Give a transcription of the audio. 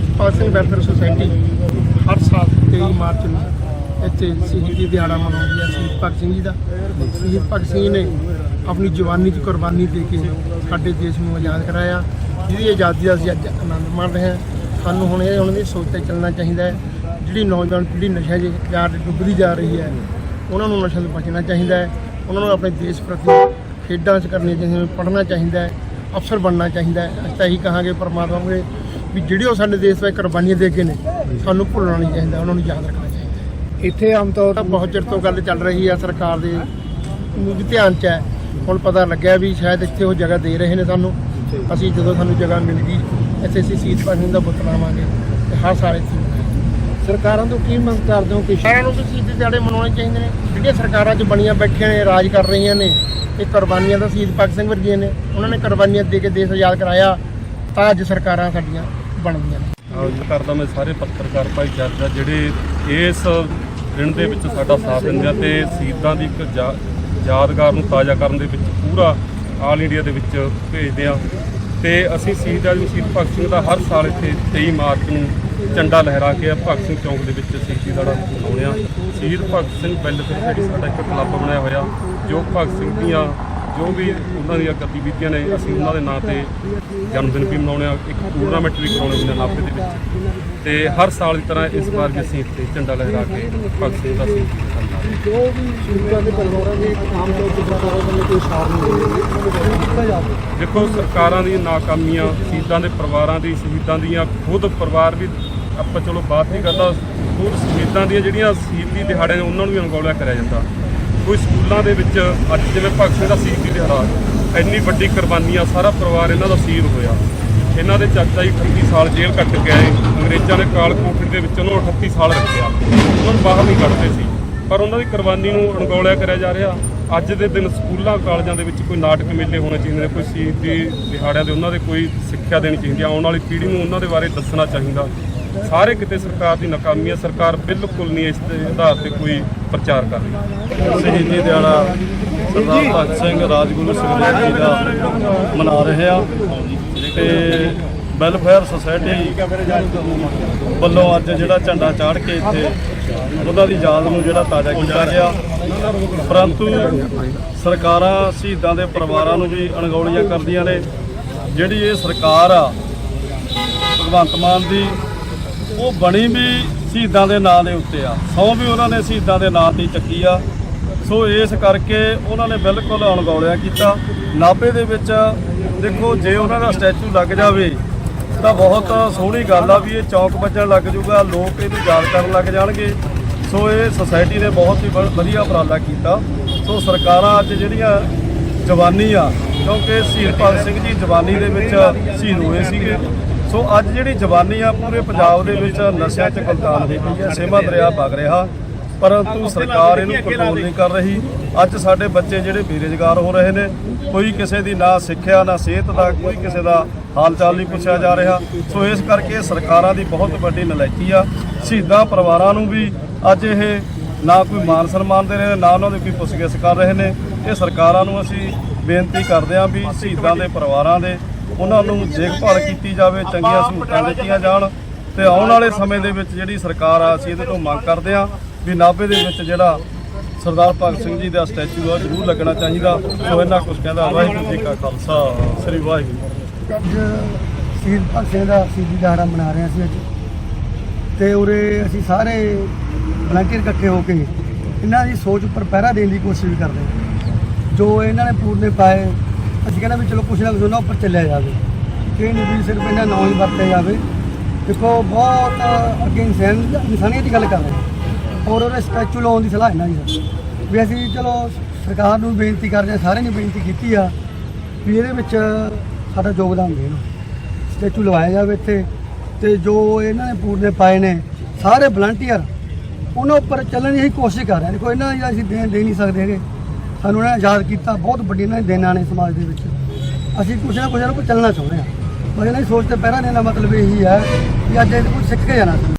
ਭਗਤ Singh welfare society ਹਰ ਸਾਲ 23 March ਨੂੰ ਇੱਥੇ ਸ਼ਹੀਦੀ ਦਿਹਾੜਾ ਮਨਾਉਂਦੀ ਹੈ, ਸ਼ਹੀਦ ਭਗਤ ਸਿੰਘ ਜੀ ਦਾ। ਸ਼ਹੀਦ ਭਗਤ ਸਿੰਘ ਨੇ ਆਪਣੀ ਜਵਾਨੀ ਦੀ ਕੁਰਬਾਨੀ ਦੇ ਕੇ ਸਾਡੇ ਦੇਸ਼ ਨੂੰ ਆਜ਼ਾਦ ਕਰਾਇਆ। ਜਿਹਦੀ ਆਜ਼ਾਦੀ ਦਾ ਅਸੀਂ ਅੱਜ ਆਨੰਦ ਮਾਣ ਰਹੇ ਹਾਂ। ਸਾਨੂੰ ਹੁਣ ਇਹ ਉਹਨਾਂ ਦੀ ਸੋਚ ਤੇ ਚੱਲਣਾ ਚਾਹੀਦਾ ਹੈ। ਜਿਹੜੀ ਨੌਜਵਾਨ ਪੀੜ੍ਹੀ ਨਸ਼ਿਆਂ 'ਚ ਜਾ ਡੁੱਬਦੀ ਜਾ ਰਹੀ ਹੈ, ਉਹਨਾਂ ਨੂੰ ਨਸ਼ਿਆਂ ਤੋਂ ਬਚਣਾ ਚਾਹੀਦਾ ਹੈ। ਉਹਨਾਂ ਨੂੰ ਆਪਣੇ ਦੇਸ਼ ਪ੍ਰਤੀ ਖੇਡਾਂ 'ਚ ਕਰਨੀਆਂ ਚਾਹੀਦੀਆਂ ਪੜ੍ਹਨਾ ਚਾਹੀਦਾ ਹੈ, ਅਫਸਰ ਬਣਨਾ ਚਾਹੀਦਾ ਹੈ। ਅਸੀਂ ਤਾਂ ਇਹੀ ਕਹਾਂਗੇ, ਪਰਮਾਤਮਾ ਕੋਲੇ ਵੀ ਜਿਹੜੇ ਉਹ ਸਾਡੇ ਦੇਸ਼ ਵਿੱਚ ਕੁਰਬਾਨੀਆਂ ਦੇ ਕੇ ਨੇ ਸਾਨੂੰ ਭੁੱਲਣਾ ਨਹੀਂ ਚਾਹੀਦਾ ਉਹਨਾਂ ਨੂੰ ਯਾਦ ਰੱਖਣਾ ਚਾਹੀਦਾ। ਇੱਥੇ ਆਮ ਤੌਰ ਤਾਂ ਬਹੁਤ ਚਿਰ ਤੋਂ ਗੱਲ ਚੱਲ ਰਹੀ ਹੈ ਸਰਕਾਰ ਦੇ ਨੂੰ ਵੀ ਧਿਆਨ 'ਚ ਹੈ। ਹੁਣ ਪਤਾ ਲੱਗਿਆ ਵੀ ਸ਼ਾਇਦ ਇੱਥੇ ਉਹ ਜਗ੍ਹਾ ਦੇ ਰਹੇ ਨੇ ਸਾਨੂੰ। ਅਸੀਂ ਜਦੋਂ ਸਾਨੂੰ ਜਗ੍ਹਾ ਮਿਲ ਗਈ ਇੱਥੇ ਅਸੀਂ ਸੀਤ ਪਾਣੀ ਦਾ ਬੁੱਤ ਲਾਵਾਂਗੇ ਤੇ ਹਰ ਸਾਲ ਇੱਥੇ। ਸਰਕਾਰਾਂ ਤੋਂ ਕੀ ਮੰਗ ਕਰਦੇ ਹੋ ਕਿ ਸਾਰਿਆਂ ਨੂੰ ਵੀ ਸ਼ਹੀਦੀ ਦਿਹਾੜੇ ਮਨਾਉਣੇ ਚਾਹੀਦੇ ਨੇ। ਜਿਹੜੀਆਂ ਸਰਕਾਰਾਂ 'ਚ ਬਣੀਆਂ ਬੈਠੀਆਂ ਨੇ ਰਾਜ ਕਰ ਰਹੀਆਂ ਨੇ ਇਹ ਕੁਰਬਾਨੀਆਂ ਦਾ ਸ਼ਹੀਦ ਭਗਤ ਸਿੰਘ ਵਰਗੀਆਂ ਨੇ। ਉਹਨਾਂ ਨੇ ਕੁਰਬਾਨੀਆਂ ਦੇ ਕੇ ਦੇਸ਼ ਆਜ਼ਾਦ ਕਰਾਇਆ। ਤਾਂ ਅੱਜ ਸਰਕਾਰਾਂ ਸਾਡੀਆਂ ਬਣਦੀਆਂ ਨੇ। ਆਉਂਦ ਕਰਦਾ ਮੈਂ ਸਾਰੇ ਪੱਤਰਕਾਰ ਭਾਈਚਾਰੇ ਦਾ, ਜਿਹੜੇ ਇਸ ਦਿਨ ਦੇ ਵਿੱਚ ਸਾਡਾ ਸਾਥ ਦਿੰਦੇ ਆ ਤੇ ਸ਼ਹੀਦਾਂ ਦੀ ਇੱਕ ਯਾ- ਯਾਦਗਾਰ ਨੂੰ ਤਾਜ਼ਾ ਕਰਨ ਦੇ ਵਿੱਚ ਪੂਰਾ ਆਲ ਇੰਡੀਆ ਦੇ ਵਿੱਚ ਭੇਜਦੇ ਆ। ਤੇ ਅਸੀਂ ਸ਼ਹੀਦ ਆਜਮ ਸ਼ਹੀਦ ਭਗਤ ਸਿੰਘ ਦਾ ਹਰ ਸਾਲ ਇੱਥੇ 23 ਮਾਰਚ ਨੂੰ ਝੰਡਾ ਲਹਿਰਾ ਕੇ ਭਗਤ ਸਿੰਘ ਚੌਂਕ ਦੇ ਵਿੱਚ ਸ਼ਹੀਦੀ ਦਾ ਮਨਾਉਂਦੇ ਆ। ਸ਼ਹੀਦ ਭਗਤ ਸਿੰਘ ਵੈਲਫੇਅਰ ਜਿਹੜੀ ਸਾਡਾ ਇੱਕ ਕਲੱਬ ਬਣਾਇਆ ਹੋਇਆ, ਜੋ ਭਗਤ ਸਿੰਘ ਦੀਆਂ ਜੋ ਵੀ ਉਹਨਾਂ ਦੀਆਂ ਗਤੀਵਿਧੀਆਂ ਨੇ, ਅਸੀਂ ਉਹਨਾਂ ਦੇ ਨਾਂ ਤੇ ਜਨਮ ਦਿਨ ਵੀ ਮਨਾਉਣੇ ਆ ਇੱਕ ਟੂਰਨਾਮੈਂਟ ਵੀ ਕਰਾਉਣੇ ਹੁੰਦੇ ਆ ਦੇ ਵਿੱਚ। ਤੇ ਹਰ ਸਾਲ ਦੀ ਤਰ੍ਹਾਂ ਇਸ ਵਾਰ ਵੀ ਅਸੀਂ ਇੱਥੇ ਝੰਡਾ ਲਹਿਰਾ ਕੇ ਭਗਤ ਸਿੰਘ ਦਾ ਅਸੀਂ ਜੋ ਵੀ ਸ਼ਹੀਦਾਂ ਦੇ ਪਰਿਵਾਰਾਂ ਦੇ ਆਮ ਤੌਰ ਤੇ ਸਰਕਾਰਾਂ ਵੱਲੋਂ ਕੋਈ ਸਾਰ ਨਹੀਂ ਦੇ ਦੇਖੋ, ਸਰਕਾਰਾਂ ਦੀਆਂ ਨਾਕਾਮੀਆਂ, ਸ਼ਹੀਦਾਂ ਦੇ ਪਰਿਵਾਰਾਂ ਦੀ, ਸ਼ਹੀਦਾਂ ਦੀਆਂ, ਖੁਦ ਪਰਿਵਾਰ ਵੀ ਆਪਾਂ ਚਲੋ ਬਾਤ ਨਹੀਂ ਕਰਦਾ, ਖੁਦ ਸ਼ਹੀਦਾਂ ਦੀਆਂ ਜਿਹੜੀਆਂ ਸ਼ਹੀਦੀ ਦਿਹਾੜੇ ਨੇ, ਉਹਨਾਂ ਨੂੰ ਵੀ ਅਣਗੌਲਿਆ ਕਰਿਆ ਜਾਂਦਾ। ਕੋਈ ਸਕੂਲਾਂ ਦੇ ਵਿੱਚ ਅੱਜ ਜਿਵੇਂ ਭਗਤ ਸਿੰਘ ਦਾ ਸ਼ਹੀਦੀ ਦਿਹਾੜਾ ਇੰਨੀ ਵੱਡੀ ਕੁਰਬਾਨੀਆਂ ਸਾਰਾ ਪਰਿਵਾਰ ਇਹਨਾਂ ਦਾ ਸ਼ਹੀਦ ਹੋਇਆ। ਇਹਨਾਂ ਦੇ ਚਾਚਾ ਜੀ 38 ਸਾਲ ਜੇਲ੍ਹ ਕੱਟ ਕੇ ਆਏ, ਅੰਗਰੇਜ਼ਾਂ ਨੇ ਕਾਲ ਕੋਠੜੀ ਦੇ ਵਿੱਚ ਉਹਨੂੰ 38 ਸਾਲ ਰੱਖਿਆ। ਉਹਨਾਂ ਨੂੰ ਬਾਹਰ ਨਹੀਂ ਕੱਢਦੇ ਸੀ। ਪਰ ਉਹਨਾਂ ਦੀ ਕੁਰਬਾਨੀ ਨੂੰ ਅਣਗੌਲਿਆ ਕਰਿਆ ਜਾ ਰਿਹਾ। ਅੱਜ ਦੇ ਦਿਨ ਸਕੂਲਾਂ ਕਾਲਜਾਂ ਦੇ ਵਿੱਚ ਕੋਈ ਨਾਟਕ ਮੇਲੇ ਹੋਣੇ ਚਾਹੀਦੇ ਨੇ, ਕੋਈ ਸ਼ਹੀਦੀ ਦਿਹਾੜਿਆਂ ਦੇ ਉਹਨਾਂ ਦੇ ਕੋਈ ਸਿੱਖਿਆ ਦੇਣੀ ਚਾਹੀਦੀ ਆ। ਆਉਣ ਵਾਲੀ ਪੀੜ੍ਹੀ ਨੂੰ ਉਹਨਾਂ ਦੇ ਬਾਰੇ ਦੱਸਣਾ ਚਾਹੀਦਾ। ਸਾਰੇ ਕਿਤੇ ਸਰਕਾਰ ਦੀ ਨਾਕਾਮੀ ਹੈ, ਸਰਕਾਰ ਬਿਲਕੁਲ ਨਹੀਂ ਇਸ ਦੇ ਆਧਾਰ ਤੇ ਕੋਈ ਪ੍ਰਚਾਰ ਕਰ ਰਹੀ। ਸ਼ਹੀਦੀ ਦਿਹਾੜਾ ਸਰਦਾਰ ਭਗਤ ਸਿੰਘ ਰਾਜਗੁਰੂ ਸਿੰਘ ਜੀ ਦਾ ਮਨਾ ਰਹੇ ਆ ਤੇ ਵੈਲਫੇਅਰ ਸੁਸਾਇਟੀ ਵੱਲੋਂ ਅੱਜ ਜਿਹੜਾ ਝੰਡਾ ਚਾੜ ਕੇ ਇੱਥੇ ਉਹਨਾਂ ਦੀ ਯਾਦ ਨੂੰ ਜਿਹੜਾ ਤਾਜ਼ਾ ਕੀਤਾ ਗਿਆ। ਪਰੰਤੂ ਸਰਕਾਰਾਂ ਸ਼ਹੀਦਾਂ ਦੇ ਪਰਿਵਾਰਾਂ ਨੂੰ ਵੀ ਅਣਗੌਲੀਆਂ ਕਰਦੀਆਂ ਨੇ। ਜਿਹੜੀ ਇਹ ਸਰਕਾਰ ਆ, ਭਗਵੰਤ ਮਾਨ ਦੀ ਉਹ ਬਣੀ ਵੀ ਸ਼ਹੀਦਾਂ ਦੇ ਨਾਂ ਦੇ ਉੱਤੇ ਆ। ਸੌ ਵੀ ਉਹਨਾਂ ਨੇ ਸ਼ਹੀਦਾਂ ਦੇ ਨਾਂ ਤੇ ਚੱਕੀ ਆ। ਸੋ ਇਸ ਕਰਕੇ ਉਹਨਾਂ ਨੇ ਬਿਲਕੁਲ ਅਣਗੌਲਿਆ ਕੀਤਾ। ਨਾਭੇ ਦੇ ਵਿੱਚ ਦੇਖੋ, ਜੇ ਉਹਨਾਂ ਦਾ ਸਟੈਚੂ ਲੱਗ ਜਾਵੇ, ਤਾਂ ਬਹੁਤ ਸੋਹਣੀ ਗੱਲ ਆ ਵੀ ਇਹ ਚੌਕ ਵੱਜਣ ਲੱਗ ਜਾਊਗਾ ਲੋਕ ਇਹਨੂੰ ਯਾਦ ਕਰਨ ਲੱਗ ਜਾਣਗੇ। ਸੋ ਇਹ ਸੁਸਾਇਟੀ ਨੇ ਬਹੁਤ ਹੀ ਵ- ਵਧੀਆ ਉਪਰਾਲਾ ਕੀਤਾ। ਸੋ ਸਰਕਾਰਾਂ ਅੱਜ ਜਿਹੜੀਆਂ ਜਵਾਨੀ ਆ, ਕਿਉਂਕਿ ਸ਼ਹੀਦ ਭਗਤ ਸਿੰਘ ਜੀ ਜਵਾਨੀ ਦੇ ਵਿੱਚ ਸ਼ਹੀਦ ਹੋਏ ਸੀਗੇ। ਸੋ ਅੱਜ ਜਿਹੜੀ ਜਵਾਨੀ ਆ, ਪੂਰੇ ਪੰਜਾਬ ਦੇ ਵਿੱਚ ਨਸ਼ਿਆਂ 'ਚ ਗੁਲਤਾਨ ਹੋਈ ਪਈ ਹੈ, ਸੇਵਾ ਦਰਿਆ ਵਗ ਰਿਹਾ, ਪਰੰਤੂ ਸਰਕਾਰ ਇਹਨੂੰ ਕੰਟਰੋਲ ਨਹੀਂ ਕਰ ਰਹੀ। ਅੱਜ ਸਾਡੇ ਬੱਚੇ ਜਿਹੜੇ ਬੇਰੁਜ਼ਗਾਰ ਹੋ ਰਹੇ ਨੇ, ਕੋਈ ਕਿਸੇ ਦੀ ਨਾ ਸਿੱਖਿਆ, ਨਾ ਸਿਹਤ ਦਾ, ਕੋਈ ਕਿਸੇ ਦਾ ਹਾਲ ਚਾਲ ਨਹੀਂ ਪੁੱਛਿਆ ਜਾ ਰਿਹਾ। ਸੋ ਇਸ ਕਰਕੇ ਸਰਕਾਰਾਂ ਦੀ ਬਹੁਤ ਵੱਡੀ ਨਲਾਇਕੀ ਆ। ਸ਼ਹੀਦਾਂ ਪਰਿਵਾਰਾਂ ਨੂੰ ਵੀ ਅੱਜ ਇਹ ਨਾ ਕੋਈ ਮਾਨ ਸਨਮਾਨ ਦੇ ਰਹੇ ਨੇ, ਨਾ ਉਹਨਾਂ ਦੀ ਕੋਈ ਪੁੱਛਗਿੱਛ ਕਰ ਰਹੇ ਨੇ। ਇਹ ਸਰਕਾਰਾਂ ਨੂੰ ਅਸੀਂ ਬੇਨਤੀ ਕਰਦੇ ਹਾਂ ਵੀ ਸ਼ਹੀਦਾਂ ਦੇ ਪਰਿਵਾਰਾਂ ਦੇ ਉਹਨਾਂ ਨੂੰ ਦੇਖਭਾਲ ਕੀਤੀ ਜਾਵੇ, ਚੰਗੀਆਂ ਸਹੂਲਤਾਂ ਦਿੱਤੀਆਂ ਜਾਣ ਤੇ ਆਉਣ ਵਾਲੇ ਸਮੇਂ ਦੇ ਵਿੱਚ ਜਿਹੜੀ ਸਰਕਾਰ ਆ, ਅਸੀਂ ਇਹਦੇ ਤੋਂ ਮੰਗ ਕਰਦੇ ਹਾਂ ਵੀ ਨਾਭੇ ਦੇ ਵਿੱਚ ਜਿਹੜਾ ਸਰਦਾਰ ਭਗਤ ਸਿੰਘ ਜੀ ਦਾ ਸਟੈਚੂ ਆ, ਜ਼ਰੂਰ ਲੱਗਣਾ ਚਾਹੀਦਾ। ਸੋ ਇਹਨਾਂ ਕੁਝ ਕਹਿੰਦਾ, ਵਾਹਿਗੁਰੂ ਜੀ ਕਾ ਖਾਲਸਾ, ਸ੍ਰੀ ਵਾਹਿਗੁਰੂ। ਅੱਜ ਸ਼ਹੀਦ ਭਗਤ ਸਿੰਘ ਦਾ ਸ਼ਹੀਦੀ ਦਿਹਾੜਾ ਮਨਾ ਰਹੇ ਸੀ ਅੱਜ। ਤੇ ਉਰੇ ਅਸੀਂ ਸਾਰੇ ਵਲੰਟੀਅਰ ਇਕੱਠੇ ਹੋ ਕੇ ਇਹਨਾਂ ਦੀ ਸੋਚ ਉੱਪਰ ਪਹਿਰਾ ਦੇਣ ਦੀ ਕੋਸ਼ਿਸ਼ ਵੀ ਕਰਦੇ ਜੋ ਇਹਨਾਂ ਨੇ ਪੂਰਨੇ ਪਾਏ ਅਸੀਂ ਕਹਿੰਦਾ ਵੀ ਚਲੋ ਕੁਛ ਨਾ ਕੁਛ ਉਹਨਾਂ ਉੱਪਰ ਚੱਲਿਆ ਜਾਵੇ। ਕਿ ਨਹੀਂ ਵੀ ਸਿਰਫ ਇਹਨਾਂ ਨਾਂ ਹੀ ਵਰਤਿਆ ਜਾਵੇ। ਦੇਖੋ, ਬਹੁਤ ਅੱਗੇ ਇਨਸਾਨ ਇਨਸਾਨੀਅਤ ਦੀ ਗੱਲ ਕਰ ਰਹੇ ਹਾਂ। ਔਰ ਉਹਨੇ ਸਟੈਚੂ ਲਾਉਣ ਦੀ ਸਲਾਹ ਇਹਨਾਂ ਦੀ ਹੈ। ਵੀ ਅਸੀਂ ਚਲੋ ਸਰਕਾਰ ਨੂੰ ਬੇਨਤੀ ਕਰਦੇ ਹਾਂ, ਸਾਰਿਆਂ ਨੇ ਬੇਨਤੀ ਕੀਤੀ ਆ ਵੀ ਇਹਦੇ ਵਿੱਚ ਸਾਡਾ ਯੋਗਦਾਨ ਦੇਣ। ਸਟੈਚੂ ਲਵਾਇਆ ਜਾਵੇ ਇੱਥੇ। ਤੇ ਜੋ ਇਹਨਾਂ ਨੇ ਪੂਰਨੇ ਪਾਏ ਨੇ, ਸਾਰੇ ਵਲੰਟੀਅਰ ਉਹਨਾਂ ਉੱਪਰ ਚੱਲਣ ਦੀ ਅਸੀਂ ਕੋਸ਼ਿਸ਼ ਕਰ ਰਹੇ ਹਾਂ। ਦੇਖੋ, ਇਹਨਾਂ ਦੀ ਅਸੀਂ ਦੇ ਦੇ ਨਹੀਂ ਸਕਦੇ ਹੈਗੇ। ਸਾਨੂੰ ਇਹਨਾਂ ਨੇ ਆਜ਼ਾਦ ਕੀਤਾ, ਬਹੁਤ ਵੱਡੀ ਇਹਨਾਂ ਦੇ ਦੇਣਾ ਨੇ ਸਮਾਜ ਦੇ ਵਿੱਚ। ਅਸੀਂ ਕੁਛ ਨਾ ਕੁਛ ਇਹਨਾਂ ਕੋਲ ਚੱਲਣਾ ਚਾਹੁੰਦੇ ਹਾਂ। ਪਰ ਇਹਨਾਂ ਦੀ ਸੋਚ ਤੇ ਪਹਿਰਾ ਦੇਣ ਦਾ ਮਤਲਬ ਇਹੀ ਹੈ ਕਿ ਅੱਜ ਇਹ ਕੁਝ ਸਿੱਖ ਕੇ ਜਾਣਾ ਚਾਹੁੰਦੇ